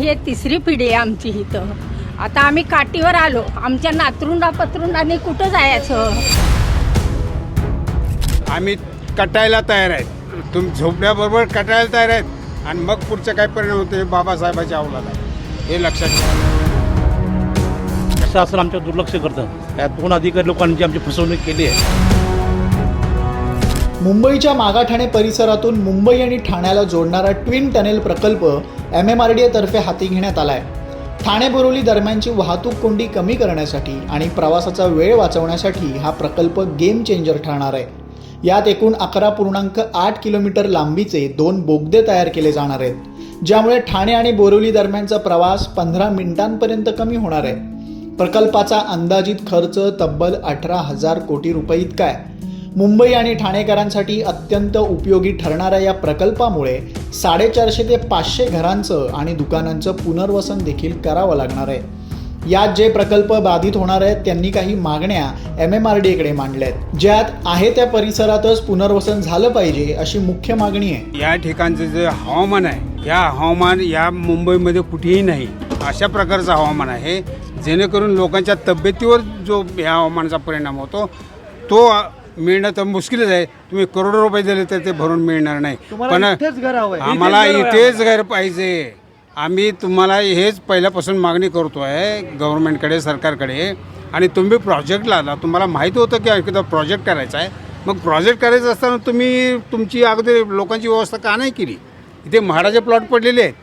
हे तिसरी पिढी आहे आमची इथं. आता आम्ही काठीवर आलो. आमच्या नातरुंडा पत्रुंडाने कुठं जायचं? आम्ही कटायला तयार आहेत. तुम झोपण्याबरोबर कटायला तयार आहेत. आणि मग पुढचं काय परिणाम होते बाबासाहेबाच्या अवलाद आहे. हे लक्षात ठेवा. शासन आमच्या दुर्लक्ष करतं. त्या दोन अधिकारी लोकांची आमची फसवणूक केली आहे. मुंबईच्या मागाठाणे परिसरातून मुंबई आणि ठाण्याला जोडणारा ट्विन टनेल प्रकल्प एम एम आर डी एतर्फे हाती घेण्यात आला आहे ठाणे बोरिवली दरम्यानची वाहतूक कोंडी कमी करण्यासाठी आणि प्रवासाचा वेळ वाचवण्यासाठी हा प्रकल्प गेम चेंजर ठरणार आहे. यात एकूण अकरा पूर्णांक आठ किलोमीटर लांबीचे दोन बोगदे तयार केले जाणार आहेत. ज्यामुळे ठाणे आणि बोरिवली दरम्यानचा प्रवास पंधरा मिनिटांपर्यंत कमी होणार आहे. प्रकल्पाचा अंदाजित खर्च तब्बल अठरा हजार कोटी रुपये इतका आहे. मुंबई आणि ठाणेकरांसाठी अत्यंत उपयोगी ठरणाऱ्या या प्रकल्पामुळे साडेचारशे ते पाचशे घरांचं आणि दुकानांचं पुनर्वसन देखील करावं लागणार आहे. यात जे प्रकल्प बाधित होणार आहेत त्यांनी काही मागण्या एम एम आर डीकडे मांडल्या आहेत ज्यात आहे त्या परिसरातच पुनर्वसन झालं पाहिजे अशी मुख्य मागणी आहे. या ठिकाणचं जे हवामान आहे या हवामान या मुंबईमध्ये कुठेही नाही. अशा प्रकारचं हवामान आहे जेणेकरून लोकांच्या तब्येतीवर जो या हवामानाचा परिणाम होतो तो मिळणं तर मुश्किलच आहे. तुम्ही करोडो रुपये दिले तर ते भरून मिळणार नाही. पण आम्हाला इथेच घर पाहिजे. आम्ही तुम्हाला हेच पहिल्यापासून मागणी करतो आहे गव्हर्नमेंटकडे सरकारकडे. आणि तुम्ही प्रोजेक्ट लावला तुम्हाला माहीत होतं की एखादा प्रोजेक्ट करायचा आहे. मग प्रोजेक्ट करायचं असताना तुम्ही तुमची अगोदर लोकांची व्यवस्था का नाही केली? इथे म्हाडाचे प्लॉट पडलेले आहेत?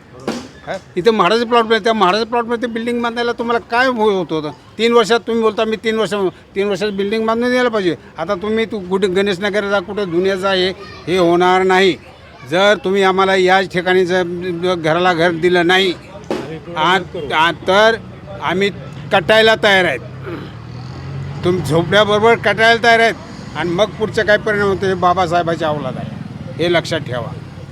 इथे महाराज प्लॉट त्या महाराज प्लॉटमध्ये बिल्डिंग बांधायला तुम्हाला काय हो- होत होतं? तीन वर्षात तुम्ही बोलता मी तीन वर्ष तीन वर्षात बिल्डिंग बांधून द्यायला पाहिजे. आता तुम्ही तू कुठे गणेशनगर जा कुठे दुनिया जा हे हे होणार नाही. जर तुम्ही आम्हाला याच ठिकाणी जर घराला घर दिलं नाही आ- तर आम्ही कटायला तयार आहेत. तुम झोपण्याबरोबर कटायला तयार आहेत. आणि मग पुढचे काय परिणाम होते? हे बाबासाहेबाच्या अवलाद आहे हे लक्षात ठेवा.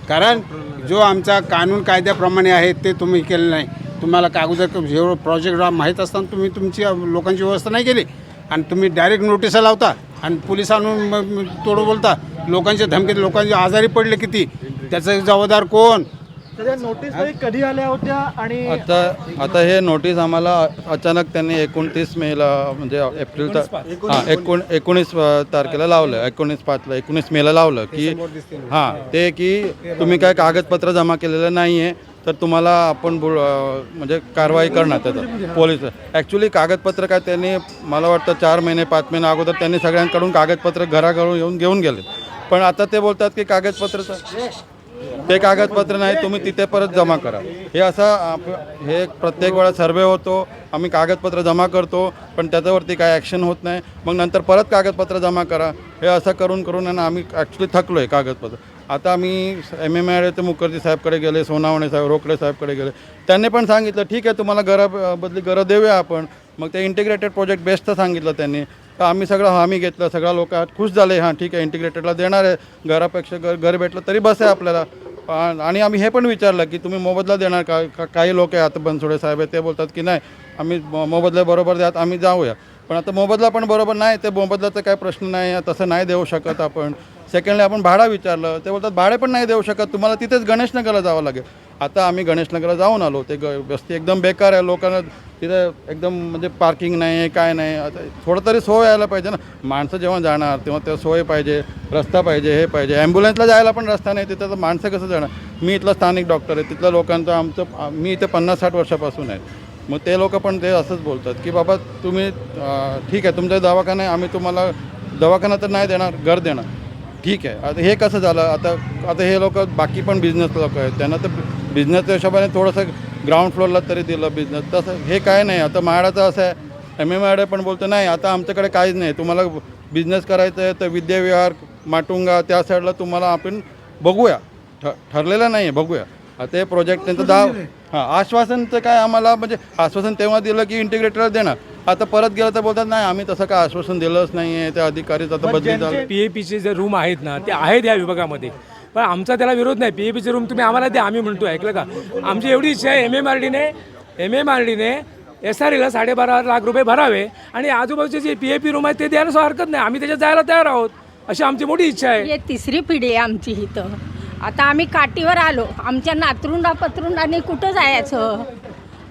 कारण जो आमचा कानून कायद्याप्रमाणे आहे ते तुम्ही केलं नाही. तुम्हाला का जेवढं प्रोजेक्ट माहीत असताना तुम्ही तुमची लोकांची व्यवस्था नाही केली. आणि तुम्ही डायरेक्ट नोटिसा लावता आणि पोलीस आणून मग- बोलता. लोकांच्या धमकीत लोकांचे आजारी पडले किती? त्याचं जबाबदार कोण? नोटीस कधी आल्या होत्या आणि आता आता हे नोटीस आम्हाला अचानक त्यांनी एकोणतीस मेला म्हणजे एप्रिल हां एकोण एकोणीस तारखेला लावलं एकोणीस पाचला एकोणीस मेला लावलं की हां ते की तुम्ही काय कागदपत्र जमा केलेलं नाही आहे तर तुम्हाला आपण बोल म्हणजे कारवाई करणार त्याचं. पोलीस ॲक्च्युली कागदपत्र काय त्यांनी मला वाटतं चार महिने पाच महिने अगोदर त्यांनी सगळ्यांकडून कागदपत्र घराकडून येऊन घेऊन गेले. पण आता ते बोलतात की कागदपत्रचं ते कागदपत्र नाही तुम्ही तिथे परत जमा करा. हे असं आप- हे प्रत्येक वेळा सर्वे होतो आम्ही कागदपत्र जमा करतो पण त्याच्यावरती काय ॲक्शन होत नाही. मग नंतर परत कागदपत्र जमा करा. हे असं करून करून आणि आम्ही ॲक्च्युली थकलो आहे कागदपत्र. आता आम्ही एम एम आय ते मुखर्जी साहेबकडे गेले सोनावणे साहेब रोकडे साहेबकडे गेले. त्यांनी पण सांगितलं ठीक आहे तुम्हाला घराबदली घरं देऊया आपण. मग ते इंटिग्रेटेड प्रोजेक्ट बेस्टचं सांगितलं त्यांनी. तर आम्ही सगळं हमी घेतलं. सगळा लोक खुश झाले. हां ठीक आहे इंटिग्रेटेडला देणार आहे. घरापेक्षा घर घर भेटलं तरी बस आहे आपल्याला. आणि आम्ही हे पण विचारलं की तुम्ही मोबदला देणार का? काही लोक आहे आता बनसोडे साहेब आहे ते बोलतात की नाही आम्ही मोबदला बरोबर द्यात आम्ही जाऊया. पण आता मोबदला पण बरोबर नाही ते मोबदलाचा काय प्रश्न नाही आहे तसं नाही देऊ शकत आपण. सेकंडली आपण भाडा विचारलं ते बोलतात भाडे पण नाही देऊ शकत तुम्हाला तिथेच गणेशनगरला जावं लागेल. आता आम्ही गणेशनगरला जाऊन आलो. ते ग वस्ती एकदम बेकार आहे. लोकांना तिथं एकदम म्हणजे पार्किंग नाही आहे काय नाही. आता थोडं तरी सोय यायला पाहिजे ना. माणसं जेव्हा जाणार तेव्हा ते सोय पाहिजे रस्ता पाहिजे हे पाहिजे. ॲम्ब्युलन्सला जायला पण रस्ता नाही. तिथं तर माणसं कसं जाणार? मी इथला स्थानिक डॉक्टर आहे. तिथल्या लोकांचं आमचं मी इथे पन्नास साठ वर्षापासून आहे. मग ते लोक पण ते असंच बोलतात की बाबा तुम्ही ठीक आहे. तुमचा दवाखाना आहे. आम्ही तुम्हाला दवाखाना तर नाही देणार घर देणार. ठीक आहे. आता हे कसं झालं? आता आता हे लोक बाकी पण बिझनेस लोक आहेत. त्यांना तर बिझनेसच्या हिशोबाने थोडंसं ग्राउंड फ्लोअरला तरी दिलं बिझनेस तसं हे काय नाही. आता म्हाडाचं असं आहे. एम एम आय पण बोलतो नाही आता आमच्याकडे काहीच नाही. तुम्हाला बिझनेस करायचं आहे तर विद्याविहार माटुंगा त्या साईडला तुम्हाला आपण बघूया. ठ ठरलेलं नाही आहे बघूया. आता हे प्रोजेक्ट त्यांचं दहा हां आश्वासनचं काय आम्हाला म्हणजे आश्वासन तेव्हा दिलं की इंटिग्रेटरला देणार. आता परत गेलं तर बोलतात नाही आम्ही तसं काय आश्वासन दिलंच नाही आहे त्या अधिकारीच आता बदली झालं. पी ए पीचे जे रूम आहेत ना ते आहेत या विभागामध्ये. पण आमचा त्याला विरोध नाही. पी ए पीचे रूम तुम्ही आम्हाला द्या आम्ही म्हणतो ऐकलं का? आमची एवढी इच्छा आहे एम एम आर डीने एम एम आर डीने एस आर ईला साडेबारा लाख रुपये भरावे आणि आजूबाजूचे J P A P room आहेत ते द्यायला हरकत नाही. आम्ही त्याच्यात जायला तयार आहोत अशी आमची मोठी इच्छा आहे. तिसरी पिढी आहे आमची इथं. आता आम्ही काठीवर आलो. आमच्या नातरुंडा पत्रुंडाने कुठं जायचं?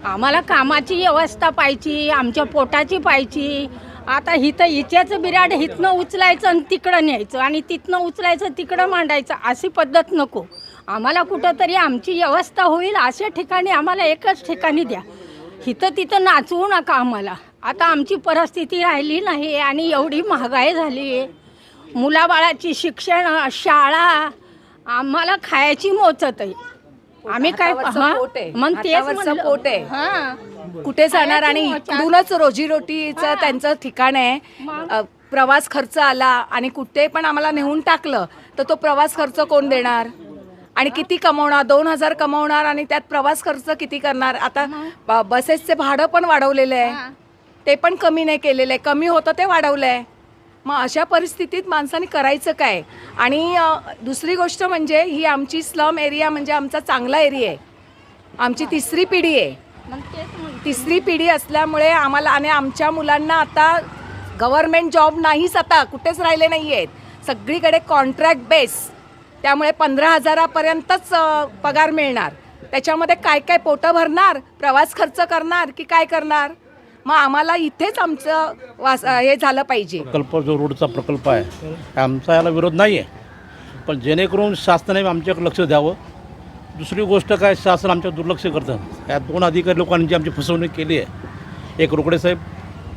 आम्हाला कामाची व्यवस्था पाहिजे आमच्या पोटाची पाहिजे आता हिथं हिच्याचं बिराड हिथनं उचलायचं आणि तिकडं न्यायचं आणि तिथनं उचलायचं तिकडं मांडायचं अशी पद्धत नको आम्हाला कुठंतरी आमची व्यवस्था होईल अशा ठिकाणी आम्हाला एकच ठिकाणी द्या हिथं तिथं नाचवू नका आम्हाला आता आमची परिस्थिती राहिली नाही आणि एवढी महागाई झाली आहे मुलाबाळाची शिक्षण शाळा आम्हाला खायची मोचत आहे आम्ही काय. मग तेच. पोट आहे. हा. कुठे जाणार आणि. इकडूनच रोजीरोटीचं. त्यांचं ठिकाण आहे. प्रवास खर्च आला आणि कुठे पण आम्हाला नेऊन टाकलं तर तो प्रवास खर्च कोण देणार? आणि किती कमवणार? दोन हजार कमवणार आणि त्यात प्रवास खर्च किती करणार? आता बसेसचे भाडं पण वाढवलेलं. आहे. ते पण कमी नाही केलेलं. आहे कमी होतं ते वाढवलं आहे. मग अशा परिस्थितीत माणसाने करायचं काय? आणि दुसरी गोष्ट म्हणजे ही आमची स्लम एरिया म्हणजे आमचा चांगला एरिया आहे. आमची तिसरी पिढी आहे. तिसरी पिढी असल्यामुळे आम्हाला आणि आमच्या मुलांना आता गव्हर्मेंट जॉब नाहीच आता कुठेच राहिले नाही आहेत सगळीकडे कॉन्ट्रॅक्ट बेस त्यामुळे पंधरा हजारापर्यंतच पगार मिळणार. त्याच्यामध्ये काय काय पोटं भरणार प्रवास खर्च करणार की काय करणार? मग आम्हाला इथेच आमचं वास हे झालं पाहिजे. प्रकल्प जो रोडचा प्रकल्प आहे आमचा याला विरोध नाही आहे पण जेणेकरून शासनाने आमच्याकडे लक्ष द्यावं. दुसरी गोष्ट काय शासन आमच्या दुर्लक्ष करतं. या दोन अधिकारी लोकांनी जी आमची फसवणूक केली आहे एक रोकडे साहेब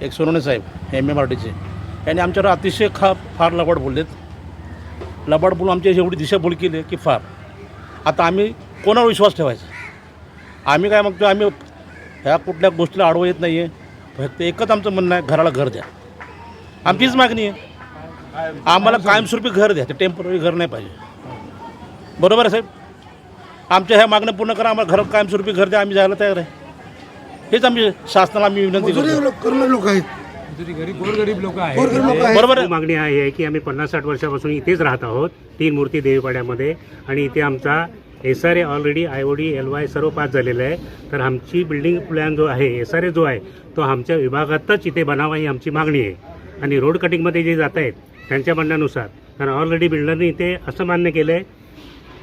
एक सोनवणे साहेब एम एम आर टीचे यांनी आमच्यावर अतिशय खा फार लबाड बोललेत. लबाड बोलून आमची एवढी दिशाभूल केली की फार. आता आम्ही कोणावर विश्वास ठेवायचा? आम्ही काय म्हणतो आम्ही ह्या कुठल्या गोष्टीला आडवं येत नाही आहे फक्त एकच आमचं म्हणणं आहे घराला घर द्या. आमचीच मागणी आहे. आम्हाला कायमस्वरूपी घर द्या ते टेंपररी घर नाही पाहिजे. बरोबर आहे साहेब? आमच्या ह्या मागण्या पूर्ण करा आम्हाला घरात कायमस्वरूपी घर द्या आम्ही जायला तयार आहे. हेच आम्ही शासनाला आम्ही विनंती करतो. गोरगरीब लोक आहेत. बरोबर आहे. मागणी आहे आहे की आम्ही पन्नास साठ वर्षापासून इथेच राहत आहोत तीन मूर्ती देवीपाड्यामध्ये. आणि इथे आमचा S R A already I O D L Y सर्व पास झालेलं आहे. तर आमची बिल्डिंग प्लॅन जो आहे एस आर ए जो आहे तो आमच्या विभागातच इथे बनावा ही आमची मागणी आहे. आणि रोड कटिंगमध्ये जे जात आहेत त्यांच्या म्हणण्यानुसार कारण ऑलरेडी बिल्डरने इथे असं मान्य केलं आहे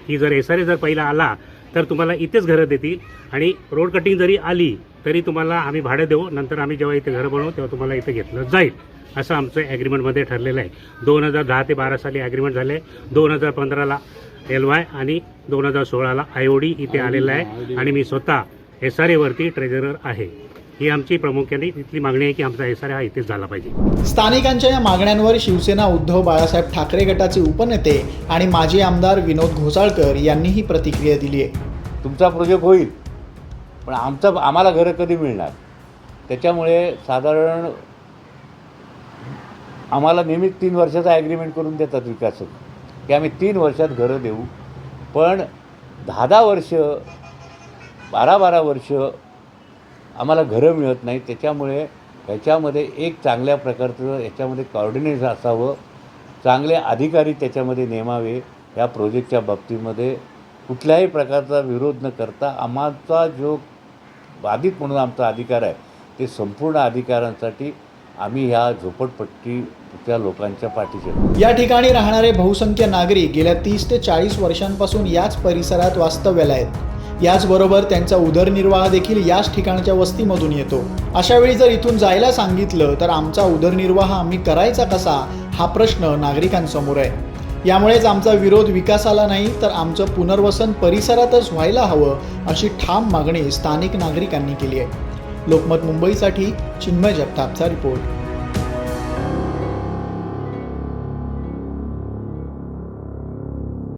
की जर एस आर ए जर पहिला आला तर तुम्हाला इथेच घरं देतील. आणि रोड कटिंग जरी आली तरी तुम्हाला आम्ही भाडं देऊ. नंतर आम्ही जेव्हा इथे घरं बनवू तेव्हा तुम्हाला इथे घेतलं जाईल. असं आमचं ॲग्रीमेंटमध्ये ठरलेलं आहे. दोन हजार दहा ते बारा साली ॲग्रीमेंट झाले. दोन हजार पंधराला एल वाय आणि दोन हजार सोळाला आय ओ डी इथे आलेला आहे. आणि मी स्वतः एस आर एवरती ट्रेझरर आहे. ही आमची प्रामुख्याने इथली मागणी आहे की आमचा एस आर हा इथेच झाला पाहिजे. स्थानिकांच्या या मागण्यांवर शिवसेना उद्धव बाळासाहेब ठाकरे गटाचे उपनेते आणि माजी आमदार विनोद घोसाळकर यांनीही प्रतिक्रिया दिली आहे. तुमचा प्रोजेक्ट होईल पण आमचं आम्हाला घरं कधी मिळणार? त्याच्यामुळे साधारण आम्हाला नेहमीच तीन वर्षाचा ॲग्रीमेंट करून देतात विकासक की आम्ही तीन वर्षात घरं देऊ. पण दहा दहा वर्ष बारा बारा वर्ष आम्हाला घरं मिळत नाही त्याच्यामुळे ह्याच्यामध्ये एक चांगल्या प्रकारचं ह्याच्यामध्ये कॉर्डिनेट असावं. चांगले अधिकारी त्याच्यामध्ये नेमावे. या प्रोजेक्टच्या बाबतीमध्ये कुठल्याही प्रकारचा विरोध न करता आम्हाचा जो बाधित म्हणून आमचा अधिकार आहे ते संपूर्ण अधिकारांसाठी आम्ही ह्या झोपडपट्टीच्या लोकांच्या पाठीशी या ठिकाणी राहणारे बहुसंख्य नागरिक गेल्या तीस ते चाळीस वर्षांपासून याच परिसरात वास्तव्याला आहेत. याचबरोबर त्यांचा उदरनिर्वाह देखील याच ठिकाणच्या वस्तीमधून येतो. अशा वेळी जर इथून जायला सांगितलं तर आमचा उदरनिर्वाह आम्ही करायचा कसा हा प्रश्न नागरिकांसमोर आहे. यामुळेच आमचा विरोध विकासाला नाही तर आमचं पुनर्वसन परिसरातच व्हायला हवं अशी ठाम मागणी स्थानिक नागरिकांनी केली आहे. लोकमत मुंबईसाठी चिन्मय जगतापचा रिपोर्ट.